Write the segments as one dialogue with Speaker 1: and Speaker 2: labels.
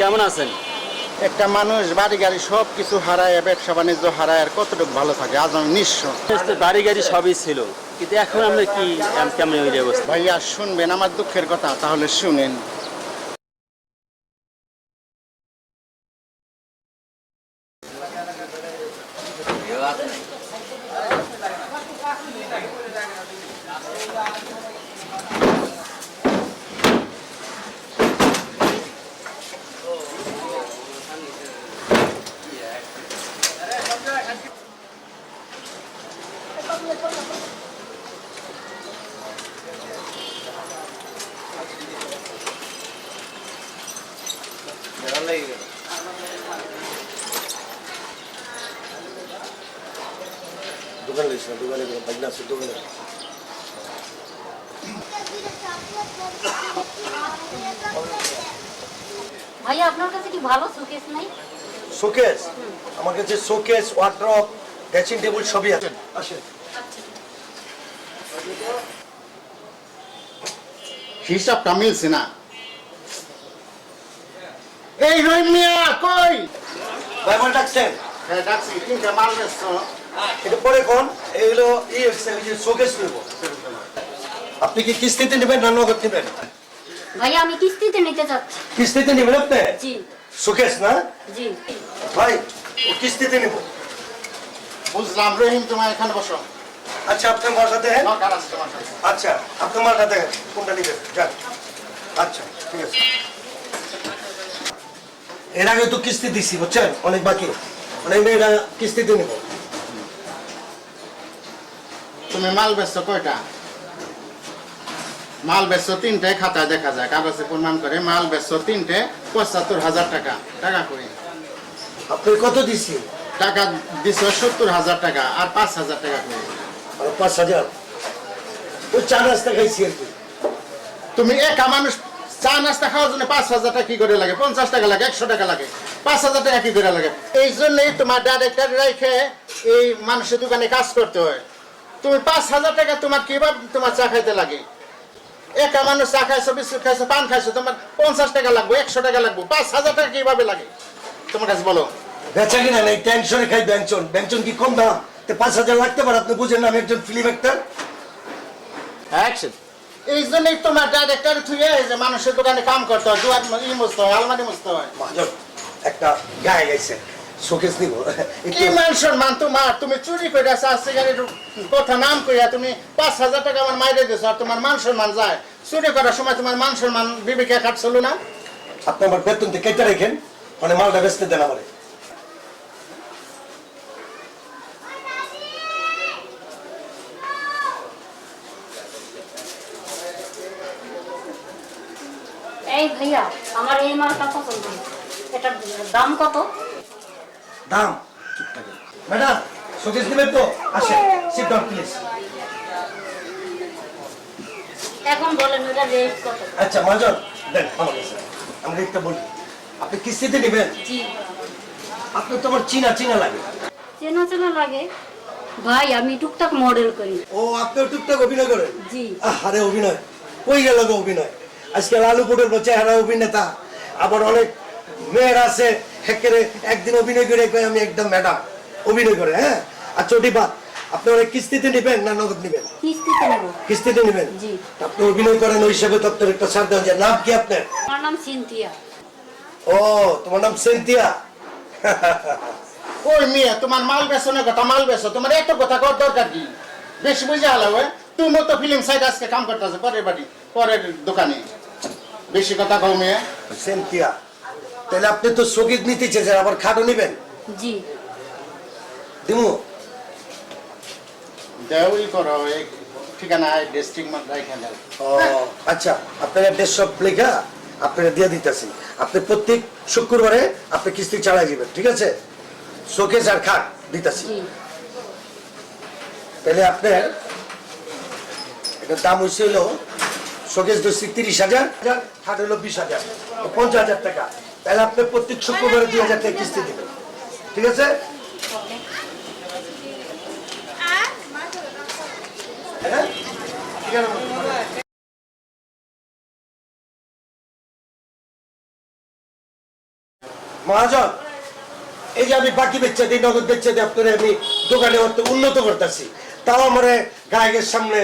Speaker 1: কেমন আছেন?
Speaker 2: একটা মানুষ বাড়ি গাড়ি সব কিছু হারায় ব্যবসা বাণিজ্য হারায় আর কতটুকু ভালো থাকে আজ আমি নিঃস্ব।
Speaker 1: বাড়ি গাড়ি সবই ছিল কিন্তু এখন আমরা কি কেমন অবস্থা?
Speaker 2: ভাইয়া শুনবেন আমার দুঃখের কথা তাহলে শুনেন।
Speaker 3: দোকানে গেছি না দোকানে বাইক আছে দোকানে
Speaker 4: ভাইয়া, আপনার কাছে কি ভালো শোকেস নাই?
Speaker 3: শোকেস? আমার কাছে শোকেস ওয়ার্ড্রপ ড্রেসিং টেবিল সবই আছে। আসেন।
Speaker 2: হিসাবটা মিলছে না। এই রহিম মিয়া কই?
Speaker 3: ভাই ডাকছেন?
Speaker 2: হ্যাঁ ডাকছি তিনটা মাল
Speaker 3: এটা পরে কোন? এইগুলো ই হচ্ছে ওই যে শোকেস নেব আপনি কি কিস্তিতে নেবেন না নগদ নেবেন?
Speaker 4: ভাইয়া আমি কিস্তিতে নিতে চাচ্ছি
Speaker 3: কিস্তিতে নেবেন আপনি?
Speaker 4: জি।
Speaker 3: শোকেস না?
Speaker 4: জি।
Speaker 3: ভাই ও কিস্তিতে নেব।
Speaker 2: বুঝলাম রহিম তোমার এখানে বসো।
Speaker 3: আচ্ছা আপনার মালটা দেখেন। আচ্ছা আপনার মালটা দেখেন কোনটা নেবেন? যান। আচ্ছা ঠিক আছে। এর আগে তো কিস্তি দিছি বুঝছেন? অনেক বাকি। মানে এটা কিস্তিতে নেব।
Speaker 2: তুমি মাল বেচছো কয়টা? মাল বেচছো তিনটে খাতায় দেখা যায়। কাগজে প্রমাণ করে মাল বেচছো তিনটে পঁচাত্তর হাজার টাকা। টাকা করে
Speaker 3: আপনি কত দিছি?
Speaker 2: টাকা দিছ সত্তর হাজার টাকা আর পাঁচ হাজার টাকা করে
Speaker 3: আর পাঁচ হাজার। ওই চা নাস্তা খাইছি আর কি।
Speaker 2: তুমি একা মানুষ চা নাস্তা খাওয়ার জন্য পাঁচ হাজার টাকা কি করে লাগে? পঞ্চাশ টাকা লাগে একশো টাকা লাগে পাঁচ হাজার টাকা কি করে লাগে? এই জন্যই তোমার ডাইরেক্টর রেখে এই মানুষের দোকানে কাজ করতে হয়। তুমি পাঁচ হাজার টাকা তোমার কীভাবে তোমার চা খাইতে লাগে? একা মানুষ চা খাইছো বিস্কুট খাইছো পান খাইছো তোমার পঞ্চাশ টাকা লাগবে একশো টাকা লাগবে পাঁচ হাজার টাকা কীভাবে লাগে? তোমার কাছে বলো।
Speaker 3: বেচা কিনা নেই টেনশনে খাই ব্যঞ্চন ব্যঞ্চন কি কম দাম? তো পাঁচ হাজার লাগতে পারে আপনি বুঝেন না আমি একজন ফিল্ম অ্যাক্টর
Speaker 1: অ্যাকশন
Speaker 2: এই জন্যই তোমার ডাইরেক্টর থুয়ে যে মানুষের দোকানে কাম করতে হয় দুয়ার ই মুছতে হয় আলমারি মুছতে হয়।
Speaker 3: মহাজন একটা গায়ে গাইছে শোকেস নিব।
Speaker 2: কি মান সম্মান তোমার তুমি চুরি করে চা সিগারেট কথা নাম কইয়া তুমি পাঁচ হাজার টাকা আমার মাইরে দিছো আর তোমার মান সম্মান যায়। চুরি করার সময় তোমার মান সম্মান বিবেকে কাটছিল না?
Speaker 3: আপনি আমার বেতন থেকে কেটে রেখেন মানে মালটা বেচতে দেন আমারে
Speaker 4: এই ভাইয়া আমার এই মালটা পছন্দ এটার দাম কত?
Speaker 3: দাম? ম্যাডাম শোকেস নেবেন তো? আসেন সিট ডাউন প্লিজ
Speaker 4: এখন বলেন এটা রেট কত?
Speaker 3: আচ্ছা মহাজন দেন আমার কাছে আমি একটা বলি আপনি কিস্তিতে নেবেন?
Speaker 4: জি।
Speaker 3: আপনার তো আমার চিনা চিনা লাগে।
Speaker 4: চেনা চেনা লাগে। ভাই আমি টুকটাক মডেল করি।
Speaker 3: ও আপনিও টুকটাক অভিনয় করেন
Speaker 4: জি।
Speaker 3: আরে অভিনয়। কই গেল গো অভিনয়? আজকে লালু পুটের চেহারা অভিনেতা। আবার অনেক মেয়ের আছে হেকেরে একদিন অভিনয় করে আমি একদম ম্যাডাম। অভিনয় করে হ্যাঁ? আর চটি বাদ আপনি অনেক কিস্তিতে নেবেন না নগদ নেবেন?
Speaker 4: কিস্তিতে নেব।
Speaker 3: কিস্তিতে নেবেন?
Speaker 4: জি।
Speaker 3: আপনি অভিনয় করেন ওই হিসাবে তো আপনার একটা ছাড় দেওয়া যায় নাম কি আপনার?
Speaker 4: আমার নাম সিনথিয়া।
Speaker 3: ও তোমার নাম সেন্তিয়া
Speaker 2: ওই মেয়ে তোমার মাল বেছো না কথা মাল বেছো তোমার এত কথা কর দরকার কি? বেশি বুঝে আলো তুমি তো ফিল্ম সাইড আজকে কাম করতেছে পরের বাড়ি পরের দোকানে। বেশি কথা কও মেয়ে।
Speaker 3: সেন্তিয়া তাহলে আপনি তো সংগীত নিতে চেয়েছেন আবার খাটো নেবেন?
Speaker 4: জি।
Speaker 3: দিমু।
Speaker 2: দেওই করো এই ঠিকানা ডিস্ট্রিক্ট মাত্রা এখানে
Speaker 3: ও আচ্ছা আপনার অ্যাড্রেস সব লেখা আপনারা দিয়ে দিতেছি। আপনি প্রত্যেক শুক্রবারে আপনি কিস্তি চালাই দিবেন ঠিক আছে? শোকেস আর খাট দিতেছি। তাহলে আপনার এটার দাম হয়েছে হলো শোকেস ধরছি তিরিশ হাজার খাট হলো বিশ হাজার, পঞ্চাশ হাজার টাকা। তাহলে আপনি প্রত্যেক শুক্রবারে দুই হাজার টাকা কিস্তি দিবেন। ঠিক আছে? হ্যাঁ? মহাজন, এই যে আমি বাকি বেচছে দিই, নগদ বেচছে দিই, আপনার আমি দোকানে উন্নত করতেছি। তাও আমার গায়কের সামনে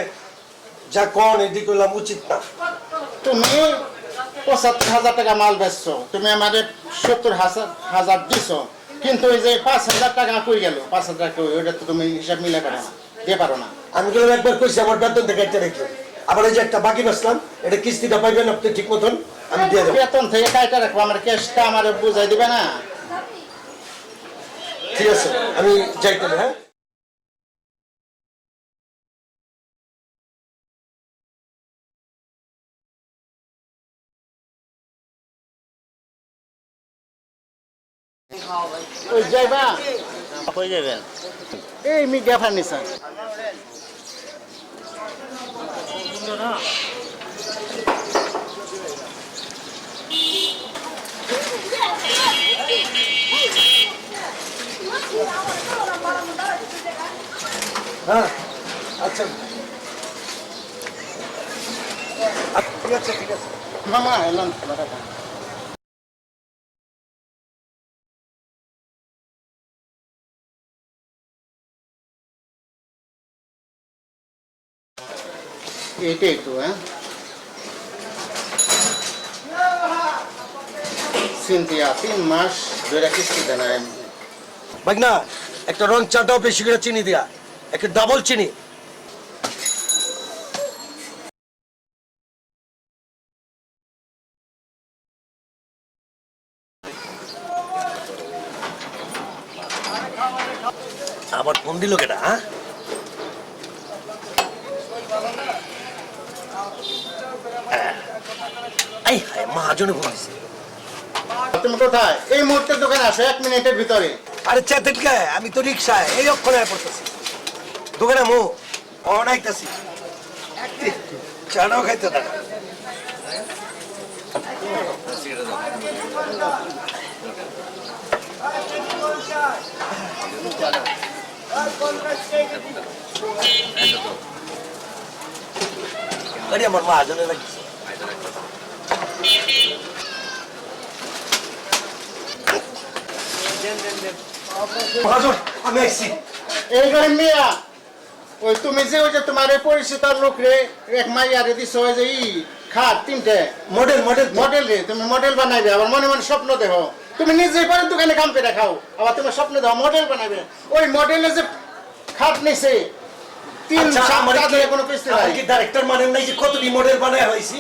Speaker 3: যা কন এদিক করলাম উচিত না
Speaker 2: তুমি পঁচাত্তর হাজার টাকা মাল বেচছো তুমি আমাদের সত্তর হাজার হাজার দিছো। কিন্তু ওই যে পাঁচ হাজার টাকা কই গেল? পাঁচ হাজার টাকা কই? ওইটা তো তুমি হিসাব মিলে পারো না দিয়ে পারো না।
Speaker 3: আমি গেলাম একবার কইছি আমার বেতন থেকে একটা রেখে আবার এই যে একটা বাকি বেচলাম এটা কিস্তিটা পাইবেন আপনি ঠিক মতন আমি দিয়ে দেবো।
Speaker 2: বেতন থেকে কাইটা রাখব আমার ক্যাশটা আমার বুঝাই দিবে না।
Speaker 3: ঠিক আছে আমি যাই তাহলে হ্যাঁ?
Speaker 2: ওই যাইবা
Speaker 1: হয়ে যাবেন
Speaker 2: এই মিডিয়া ফার্নিচার
Speaker 3: হ্যাঁ আচ্ছা। আচ্ছা, ঠিক আছে ঠিক আছে।
Speaker 2: মামা এলাম। তো হ্যাঁ।
Speaker 3: একটা রং বেশি করে চিনি দিয়া একটা ডাবল চিনি। আবার ফোন দিল কেটা হ্যাঁ? এই হায় মহাজনে ফোন
Speaker 2: তুমি কোথায়? এই মুহূর্তে দোকানে আসো এক মিনিটের ভিতরে।
Speaker 3: আরে আমি তো রিক্সায় এই অক্ষরে পড়তেছি। দোকানে মো অনাইতেছি চাটাও খাইতে আরে আমার মা আজনে মহাজন আমি আইছি।
Speaker 2: এই ঘরে মিয়া ওই তুমি যে ওই যে তোমার এই পরিচিত লোক রে এক মাইয়ারে দিছো ওই যে ই খাট তিনটে।
Speaker 3: মডেল মডেল
Speaker 2: মডেল রে তুমি মডেল বানাইবে আবার মনে মনে স্বপ্ন দেখো তুমি নিজেই পরে দোকানে কাম করে খাও আবার তুমি স্বপ্ন দেখো মডেল বানাইবে। ওই মডেলে যে খাট নিছে তিন
Speaker 3: আচ্ছা,
Speaker 2: সাত
Speaker 3: কি-
Speaker 2: কোনো কিস্তি নাই।
Speaker 3: কি ডাইরেক্টর মানে নাই যে কতটি মডেল বানায় হয়েছি?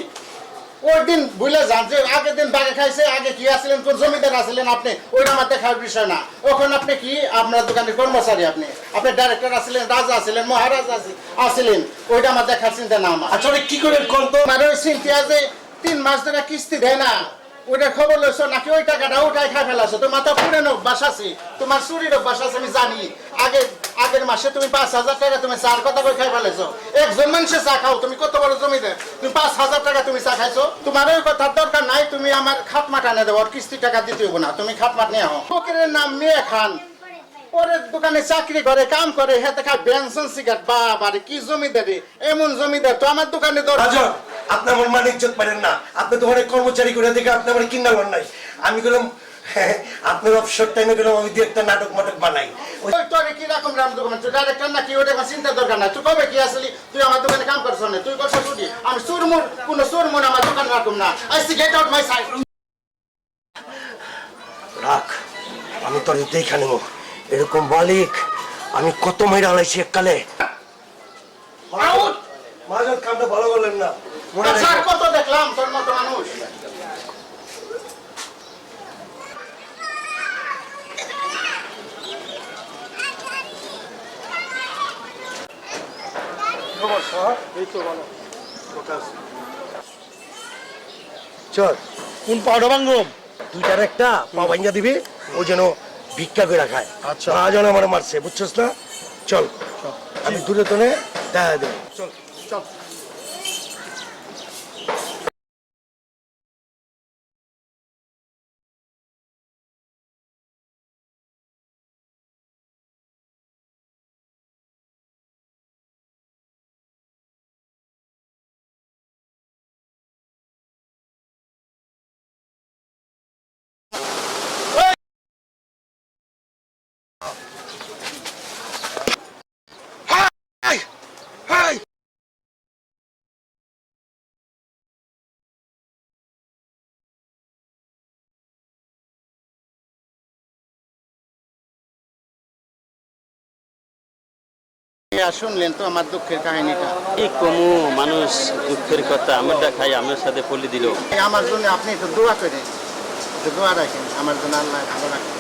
Speaker 2: ওই দিন ভুলে যান যে আগের দিন বাগে খাইছে আগে কি আসলেন কোন জমিদার আসলেন আপনি? ওইটা আমার দেখার বিষয় না। ওখানে আপনি কি? আপনার দোকানের কর্মচারী আপনি। আপনি ডাইরেক্টর আসলেন রাজা আসলেন মহারাজা আসলেন ওইটা আমার দেখার চিন্তা না আমার।
Speaker 3: আচ্ছা ওটা কি করে কোন তো?
Speaker 2: আমার ওই চিন্তা যে তিন মাস ধরে কিস্তি দেয় না। ওইটা খবর লইছো নাকি ওই টাকাটা ওটাই খাই ফেলাছো? তোমার তো পুরানো অভ্যাস আছে। তোমার চুরির অভ্যাস আছে আমি জানি। আগে আগের মাসে তুমি পাঁচ হাজার টাকা তুমি চার কথা করে খাই ফেলেছো? একজন মানুষের চা খাও, তুমি কত বড় জমিদার? তুমি পাঁচ হাজার টাকা তুমি চা খাইছো? তোমার ওই কথার দরকার নাই, তুমি আমার খাট মাট আনে দেবো কিস্তি টাকা দিতে হব না, তুমি খাট মাট নিয়ে আহ। ফকিরের নাম মেয়ে খান। পরের দোকানে চাকরি করে, কাম করে, হেতে খায় বেনসন সিগারেট। বাবা রে কি জমিদারি? এমন জমিদার তো আমার দোকানে দর
Speaker 3: রাজন, আপনি আমার মানে ইজ্জত পারেন না। আপনি তো অনেক কর্মচারী করে দেখে আপনি আমার কিনা নাই। আমি গেলাম আপনার অবসর টাইমে গেলাম আমি দু একটা নাটক মাটক বানাই। ওই
Speaker 2: ওই তোরে কি রকম রাম দোকান তুই ডাইরেক্টর না কি ওটা চিন্তা দরকার নাই। তুই কবে কি আসলি? তুই আমার দোকানে কাম করছ না? তুই করছ ছুটি? আমি সুরমুর কোন সুরমুর আমার দোকান রাখুম না। I see get out my side.
Speaker 3: রাখ আমি তোর দেখা নেব এরকম মালিক আমি কত মাইরা আলাইছি এককালে।
Speaker 2: আউট
Speaker 3: মহাজন কামটা ভালো বললেন না।
Speaker 2: আচ্ছা কত দেখলাম তোর মতো মানুষ?
Speaker 3: চল।
Speaker 5: কোন পাউডার বাঙ্গম
Speaker 3: দুইটার একটা পা ভাঙ্গা দিবি ও যেন ভিক্ষা করে খায়।
Speaker 5: আচ্ছা।
Speaker 3: মহাজন আমার মারছে বুঝছিস না? চল আমি দূরে তোনে দেখা দেবো। চল
Speaker 2: চল। আর শুনলেন তো আমার দুঃখের কাহিনীটা।
Speaker 1: কি কমু মানুষ দুঃখের কথা আমারটা খাই আমার সাথে পলি দিল।
Speaker 2: আমার জন্য আপনি একটু দোয়া করেন। দোয়া রাখেন আমার জন্য আল্লাহ ভালো রাখেন।